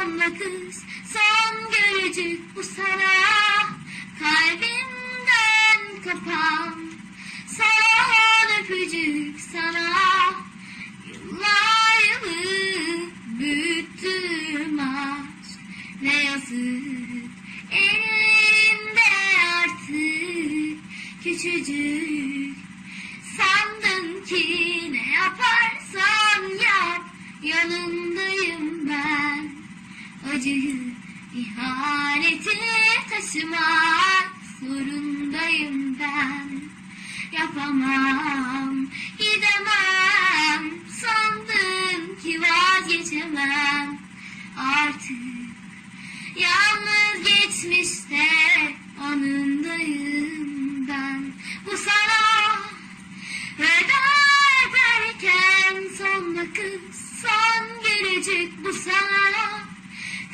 sonla kız son görücük bu sana. Kalbimden kopan son öpücük sana. Yıllar yılı büyüttüm aşk ne yazık elimde artık küçücük. Sandın ki ne yaparsan yap ben acıyı ihaneti taşımak zorundayım ben. Yapamam gidemem sandın ki vazgeçemem. Artık Yalnız geçmişte anındayım ben. Bu sana veda ederken son vakit son gelecek bu sana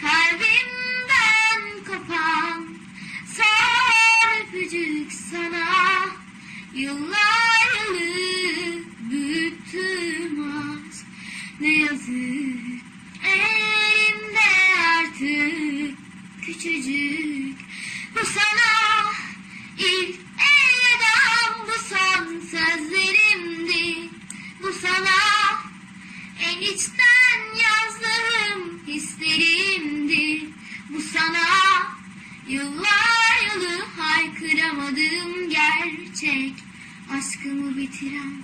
Kalbimden kopan son öpücük sana. Yıllar yılı aşk ne yazık elimde artık küçücük. Bu sana ilk elvedam bu son sözlerimdi. Bu sana en içten yazdığım hislerimdi. Bu sana yıllar yılı haykıramadığım gerçek. Aşkımı bitiren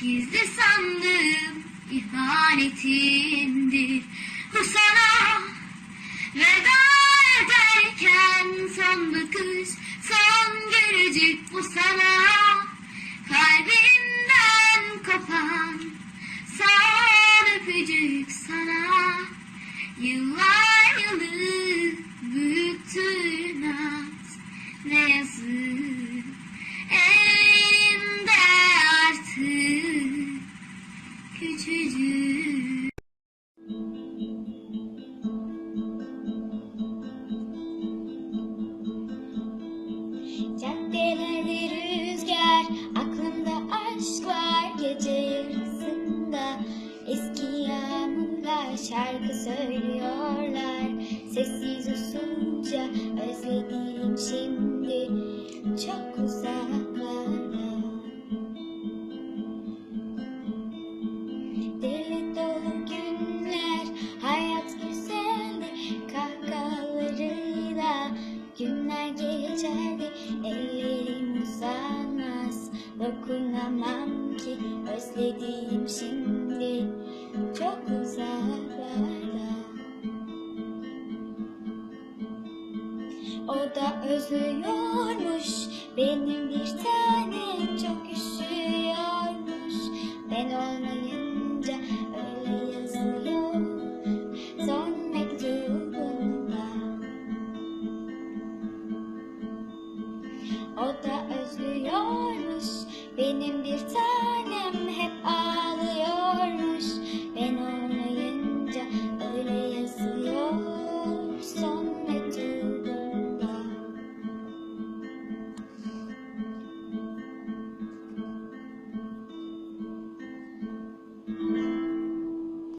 gizli sandığım ihanetimdi. Bu sana veda ederken son bakış son görücük bu sana. Kalbimden kopan şarkı söylüyorlar. Sessiz usulca özlediğim şimdi çok uzaklarda. Deli dolu günler, hayat güzeldi kahkahalarıyla. Günler geçerdi, ellerim uzanmaz. Dokunamam ki özlediğim şimdi çok uzaklarda. O da özlüyormuş, benim bir tanem çok üşüyormuş. Ben olmayınca öyle yazıyor son mektubunda. O da özlüyormuş, benim